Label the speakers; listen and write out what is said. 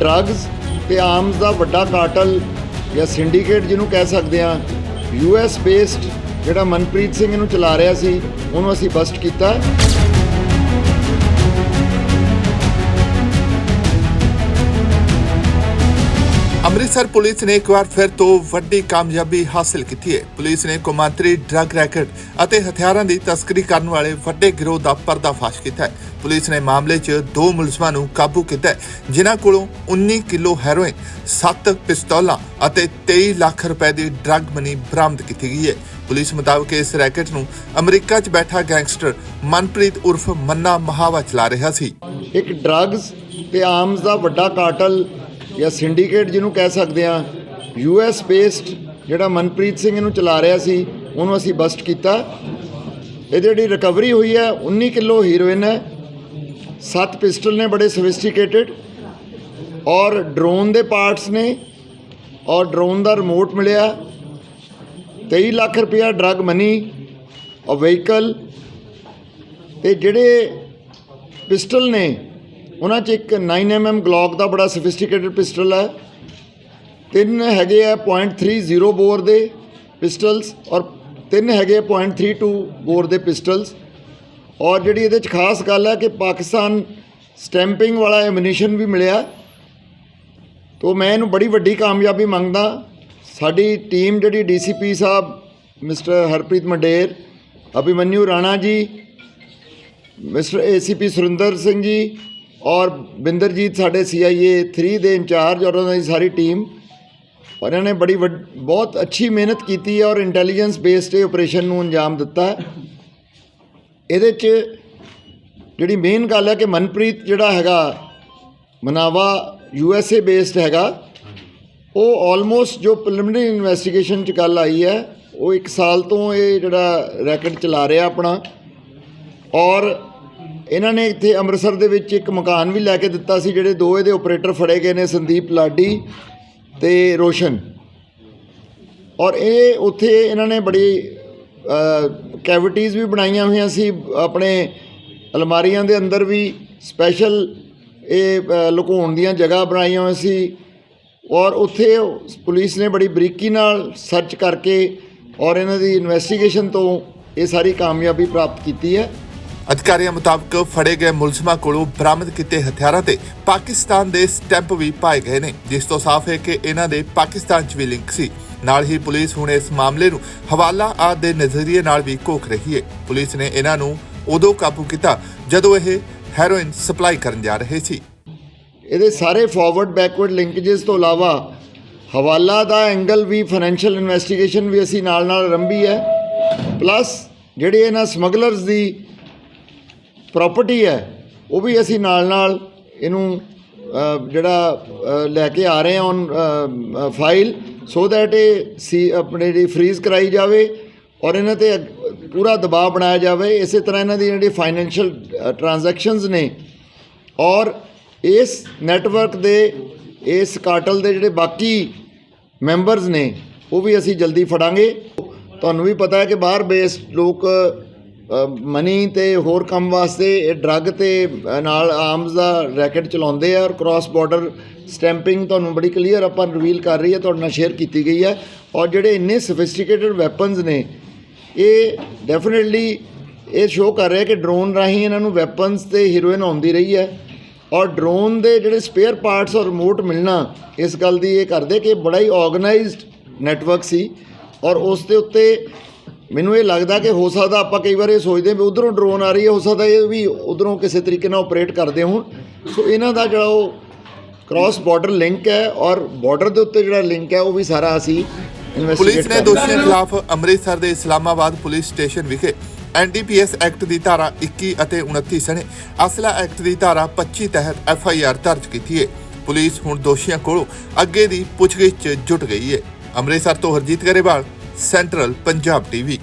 Speaker 1: Drugs ਤੇ arms ਦਾ ਵੱਡਾ cartel ਜਾਂ ਸਿੰਡੀਕੇਟ ਜਿਹਨੂੰ ਕਹਿ ਸਕਦੇ ਆ ਯੂ ਐਸ ਬੇਸਡ ਜਿਹੜਾ ਮਨਪ੍ਰੀਤ ਸਿੰਘ ਇਹਨੂੰ ਚਲਾ ਰਿਹਾ ਸੀ, ਉਹਨੂੰ ਅਸੀਂ ਬਸਟ ਕੀਤਾ।
Speaker 2: ਅੰਮ੍ਰਿਤਸਰ ਪੁਲਿਸ ਨੇ ਇੱਕ ਵਾਰ ਫਿਰ ਤੋਂ ਵੱਡੀ ਕਾਮਯਾਬੀ ਹਾਸਲ ਕੀਤੀ ਹੈ। ਪੁਲਿਸ ਨੇ ਕੌਮਾਂਤਰੀ ਡਰੱਗ ਰੈਕਟ ਅਤੇ ਹਥਿਆਰਾਂ ਦੀ ਤਸਕਰੀ ਕਰਨ ਵਾਲੇ ਵੱਡੇ ਗਿਰੋਹ ਦਾ ਪਰਦਾਫਾਸ਼ ਕੀਤਾ ਹੈ। ਪੁਲਿਸ ਨੇ ਮਾਮਲੇ 'ਚ ਦੋ ਮੁਲਜ਼ਮਾਂ ਨੂੰ ਕਾਬੂ ਕੀਤਾ ਹੈ, ਜਿਨ੍ਹਾਂ ਕੋਲੋਂ 19 ਕਿਲੋ ਹੈਰੋਇਨ 7 ਪਿਸਤੌਲਾਂ ਅਤੇ 23 ਲੱਖ ਰੁਪਏ ਦੀ ਡਰੱਗ ਮਨੀ ਬਰਾਮਦ ਕੀਤੀ ਗਈ ਹੈ। ਪੁਲਿਸ ਮੁਤਾਬਕ ਇਸ ਰੈਕਟ ਨੂੰ ਅਮਰੀਕਾ 'ਚ ਬੈਠਾ ਗੈਂਗਸਟਰ ਮਨਪ੍ਰੀਤ ਉਰਫ ਮੰਨਾ ਮਹਾਵਾ ਚਲਾ ਰਿਹਾ ਸੀ।
Speaker 1: ਇੱਕ ਡਰੱਗਸ ਤੇ ਆਰਮਸ ਦਾ ਵੱਡਾ ਕਾਰਟਲ ਜਾਂ ਸਿੰਡੀਕੇਟ ਜਿਹਨੂੰ ਕਹਿ ਸਕਦੇ ਆ ਯੂ ਐਸ ਬੇਸਡ ਜਿਹੜਾ ਮਨਪ੍ਰੀਤ ਸਿੰਘ ਇਹਨੂੰ ਚਲਾ ਰਿਹਾ ਸੀ, ਉਹਨੂੰ ਅਸੀਂ ਬਸਟ ਕੀਤਾ। ਇਹ ਜਿਹੜੀ ਰਿਕਵਰੀ ਹੋਈ ਹੈ 19 ਕਿਲੋ ਹੀਰੋਇਨ ਹੈ, ਸੱਤ ਪਿਸਟਲ ਨੇ, ਬੜੇ ਸੋਫਿਸਟੀਕੇਟਿਡ ਔਰ ਡਰੋਨ ਦੇ ਪਾਰਟਸ ਨੇ, ਔਰ ਡਰੋਨ ਦਾ ਰਿਮੋਟ ਮਿਲਿਆ। 23 ਲੱਖ ਰੁਪਇਆ ਡਰੱਗ ਮਨੀ ਔਰ ਵਹੀਕਲ ਤੇ ਜਿਹੜੇ ਪਿਸਟਲ ਨੇ ਉਹਨਾਂ 'ਚ ਇੱਕ 9mm ਗਲੌਕ ਦਾ ਬੜਾ ਸੋਫਿਸਟੀਕੇਟਡ ਪਿਸਟਲ ਹੈ। ਤਿੰਨ ਹੈਗੇ ਆ .30 ਬੋਰ ਦੇ ਪਿਸਟਲਸ ਔਰ ਤਿੰਨ ਹੈਗੇ ਆ .32 ਬੋਰ ਦੇ ਪਿਸਟਲਸ ਔਰ ਜਿਹੜੀ ਇਹਦੇ 'ਚ ਖਾਸ ਗੱਲ ਹੈ ਕਿ ਪਾਕਿਸਤਾਨ ਸਟੈਂਪਿੰਗ ਵਾਲਾ ਐਮੂਨੀਸ਼ਨ ਵੀ ਮਿਲਿਆ। ਤੋ ਮੈਂ ਇਹਨੂੰ ਬੜੀ ਵੱਡੀ ਕਾਮਯਾਬੀ ਮੰਗਦਾ। ਸਾਡੀ ਟੀਮ ਜਿਹੜੀ ਡੀਸੀਪੀ ਸਾਹਿਬ mister Harpreet Mander Abhimanyu Rana ji mister ACP Surinder Singh ji ਔਰ ਬਿੰਦਰਜੀਤ ਸਾਡੇ ਸੀਆਈਏ 3 ਦੇ ਇੰਚਾਰਜ ਔਰ ਉਹਨਾਂ ਦੀ ਸਾਰੀ ਟੀਮ ਔਰ ਇਹਨਾਂ ਨੇ ਬੜੀ ਵੱਡ- ਬਹੁਤ ਅੱਛੀ ਮਿਹਨਤ ਕੀਤੀ ਹੈ ਔਰ ਇੰਟੈਲੀਜੈਂਸ ਬੇਸਡ ਇਹ ਆਪਰੇਸ਼ਨ ਨੂੰ ਅੰਜਾਮ ਦਿੱਤਾ ਇਹਦੇ 'ਚ ਜਿਹੜੀ ਮੇਨ ਗੱਲ ਹੈ ਕਿ ਮਨਪ੍ਰੀਤ ਜਿਹੜਾ ਹੈਗਾ, Manawa U S A based ਹੈਗਾ, ਉਹ ਆਲਮੋਸਟ ਜੋ ਪ੍ਰੀਲਿਮਿਨਰੀ ਇਨਵੈਸਟੀਗੇਸ਼ਨ ਚ ਗੱਲ ਆਈ ਹੈ, ਉਹ 1 ਸਾਲ ਤੋਂ ਇਹ ਜਿਹੜਾ ਰੈਕਟ ਚਲਾ ਰਿਹਾ ਆਪਣਾ। ਔਰ ਇਹਨਾਂ ਨੇ ਇੱਥੇ ਅੰਮ੍ਰਿਤਸਰ ਦੇ ਵਿੱਚ ਇੱਕ ਮਕਾਨ ਵੀ ਲੈ ਕੇ ਦਿੱਤਾ ਸੀ, ਜਿਹੜੇ ਦੋ ਇਹਦੇ ਆਪਰੇਟਰ ਫੜੇ ਗਏ ਨੇ, ਸੰਦੀਪ ਲਾਡੀ ਤੇ ਰੋਸ਼ਨ। ਔਰ ਇਹ ਉੱਥੇ ਇਹਨਾਂ ਨੇ ਬੜੀ ਕੈਵਿਟੀਜ਼ ਵੀ ਬਣਾਈਆਂ ਹੋਈਆਂ ਸੀ, ਆਪਣੇ ਅਲਮਾਰੀਆਂ ਦੇ ਅੰਦਰ ਵੀ ਸਪੈਸ਼ਲ ਇਹ ਲੁਕਾਉਣ ਦੀਆਂ ਜਗ੍ਹਾ ਬਣਾਈਆਂ ਹੋਈਆਂ ਸੀ। ਔਰ ਉੱਥੇ ਪੁਲਿਸ ਨੇ ਬੜੀ ਬਰੀਕੀ ਨਾਲ ਸਰਚ ਕਰਕੇ ਔਰ ਇਹਨਾਂ ਦੀ ਇਨਵੈਸਟੀਗੇਸ਼ਨ ਤੋਂ ਇਹ ਸਾਰੀ ਕਾਮਯਾਬੀ ਪ੍ਰਾਪਤ ਕੀਤੀ ਹੈ।
Speaker 2: ਅਧਿਕਾਰੀਆਂ ਮੁਤਾਬਕ ਫੜੇ ਗਏ ਮੁਲਜ਼ਮਾਂ ਕੋਲੋਂ ਬਰਾਮਦ ਕੀਤੇ ਹਥਿਆਰਾਂ ਤੇ ਪਾਕਿਸਤਾਨ ਦੇ ਸਟੈਂਪ ਵੀ ਪਾਏ ਗਏ ਨੇ, ਜਿਸ ਤੋਂ ਸਾਫ਼ ਹੈ ਕਿ ਇਹਨਾਂ ਦੇ ਪਾਕਿਸਤਾਨ 'ਚ ਵੀ ਲਿੰਕ ਸੀ। ਨਾਲ ਹੀ ਪੁਲਿਸ ਹੁਣ ਇਸ ਮਾਮਲੇ ਨੂੰ ਹਵਾਲਾ ਆਦ ਦੇ ਨਜ਼ਰੀਏ ਨਾਲ ਵੀ ਘੋਖ ਰਹੀ ਹੈ। ਪੁਲਿਸ ਨੇ ਇਹਨਾਂ ਨੂੰ ਉਦੋਂ ਕਾਬੂ ਕੀਤਾ ਜਦੋਂ ਇਹ ਹੈਰੋਇਨ ਸਪਲਾਈ ਕਰਨ ਜਾ ਰਹੇ ਸੀ।
Speaker 1: ਇਹਦੇ ਸਾਰੇ ਫਾਰਵਰਡ ਬੈਕਵਰਡ ਲਿੰਕੇजेस ਤੋਂ ਇਲਾਵਾ ਹਵਾਲਾ ਦਾ ਐਂਗਲ ਵੀ ਫਾਈਨੈਂਸ਼ੀਅਲ ਇਨਵੈਸਟੀਗੇਸ਼ਨ ਵੀ ਅਸੀਂ ਨਾਲ ਨਾਲ ਆਰੰਭੀ ਹੈ। ਪਲੱਸ ਜਿਹੜੇ ਇਹਨਾਂ ਸਮਗਲਰਸ ਦੀ ਪ੍ਰਾਪਰਟੀ ਹੈ, ਉਹ ਵੀ ਅਸੀਂ ਨਾਲ ਨਾਲ ਇਹਨੂੰ ਜਿਹੜਾ ਲੈ ਕੇ ਆ ਰਹੇ ਹਾਂ ਔਨ ਫਾਈਲ ਸੋ ਦੈਟ ਇਹ ਸੀ, ਆਪਣੇ ਜਿਹੜੀ ਫ੍ਰੀਜ਼ ਕਰਾਈ ਜਾਵੇ ਔਰ ਇਹਨਾਂ ਤੇ ਅੱਗ- ਪੂਰਾ ਦਬਾਅ ਬਣਾਇਆ ਜਾਵੇ। ਇਸੇ ਤਰ੍ਹਾਂ ਇਹਨਾਂ ਦੀ ਜਿਹੜੀ ਫਾਈਨੈਂਸ਼ੀਅਲ ਟ੍ਰਾਂਜੈਕਸ਼ਨਸ ਨੇ ਔਰ ਇਸ ਨੈਟਵਰਕ ਦੇ, ਇਸ ਕਾਟਲ ਦੇ ਜਿਹੜੇ ਬਾਕੀ ਮੈਂਬਰਸ ਨੇ, ਉਹ ਵੀ ਅਸੀਂ ਜਲਦੀ ਫੜਾਂਗੇ। ਤੁਹਾਨੂੰ ਵੀ ਪਤਾ ਹੈ ਕਿ ਬਾਹਰ ਬੇਸ ਲੋਕ ਮਨੀ ਤੇ ਹੋਰ ਕੰਮ ਵਾਸਤੇ ਇਹ ਡਰੱਗ ਤੇ ਨਾਲ ਆਰਮਸ ਦਾ ਰੈਕਟ ਚਲਾਉਂਦੇ ਆ ਔਰ ਕ੍ਰਾਸ ਬਾਰਡਰ ਸਟੈਂਪਿੰਗ ਤੁਹਾਨੂੰ ਬੜੀ ਕਲੀਅਰ ਆਪਾਂ ਰਿਵੀਲ ਕਰ ਰਹੀ ਹੈ, ਤੁਹਾਡੇ ਨਾਲ ਸ਼ੇਅਰ ਕੀਤੀ ਗਈ ਹੈ। ਔਰ ਜਿਹੜੇ ਇੰਨੇ ਸੋਫਿਸਟੀਕੇਟਡ ਵੈਪਨਸ ਨੇ, ਇਹ ਡੈਫੀਨਿਟਲੀ ਇਹ ਸ਼ੋਅ ਕਰ ਰਿਹਾ ਕਿ ਡਰੋਨ ਰਾਹੀਂ ਇਹਨਾਂ ਨੂੰ ਵੈਪਨਸ ਤੇ ਹੀਰੋਇਨ ਆਉਂਦੀ ਰਹੀ ਹੈ। ਔਰ ਡਰੋਨ ਦੇ ਜਿਹੜੇ ਸਪੇਅਰ ਪਾਰਟਸ ਔਰ ਰਿਮੋਟ ਮਿਲਣਾ, ਇਸ ਗੱਲ ਦੀ ਇਹ ਕਰਦੇ ਕਿ ਬੜਾ ਹੀ ਆਰਗੇਨਾਈਜ਼ਡ ਨੈਟਵਰਕ ਸੀ। ਔਰ ਉਸ ਦੇ ਉੱਤੇ ਮੈਨੂੰ ਇਹ ਲੱਗਦਾ ਕਿ ਹੋ ਸਕਦਾ ਆਪਾਂ ਕਈ ਵਾਰ ਇਹ ਸੋਚਦੇ ਵੀ ਉਧਰੋਂ ਡਰੋਨ ਆ ਰਹੀ ਹੈ ਹੋ ਸਕਦਾ ਇਹ ਵੀ ਉਧਰੋਂ ਕਿਸੇ ਤਰੀਕੇ ਨਾਲ ਆਪਰੇਟ ਕਰਦੇ ਹੋਣ। ਸੋ ਇਹਨਾਂ ਦਾ ਜਿਹੜਾ ਉਹ ਕ੍ਰਾਸ ਬਾਰਡਰ ਲਿੰਕ ਹੈ ਔਰ ਬਾਰਡਰ ਦੇ ਉੱਤੇ ਜਿਹੜਾ ਲਿੰਕ ਹੈ ਉਹ ਵੀ ਸਾਰਾ ਅਸੀਂ
Speaker 2: ਪੁਲਿਸ ਨੇ ਦੋਸ਼ੀਆਂ ਖਿਲਾਫ ਅੰਮ੍ਰਿਤਸਰ ਦੇ ਇਸਲਾਮਾਬਾਦ ਪੁਲਿਸ ਸਟੇਸ਼ਨ ਵਿਖੇ ਐਨਡੀਪੀਐਸ ਐਕਟ ਦੀ ਧਾਰਾ 21 ਅਤੇ 29 ਸਣੇ ਅਸਲਾ ਐਕਟ ਦੀ ਧਾਰਾ 25 ਤਹਿਤ ਐਫਆਈਆਰ ਦਰਜ ਕੀਤੀ ਹੈ। ਪੁਲਿਸ ਹੁਣ ਦੋਸ਼ੀਆਂ ਕੋਲੋਂ ਅੱਗੇ ਦੀ ਪੁੱਛਗਿੱਛ 'ਚ ਜੁਟ ਗਈ ਹੈ। ਅੰਮ੍ਰਿਤਸਰ ਤੋਂ ਹਰਜੀਤ ਗਰੇਵਾਲ ਸੈਂਟਰਲ ਪੰਜਾਬ ਟੀਵੀ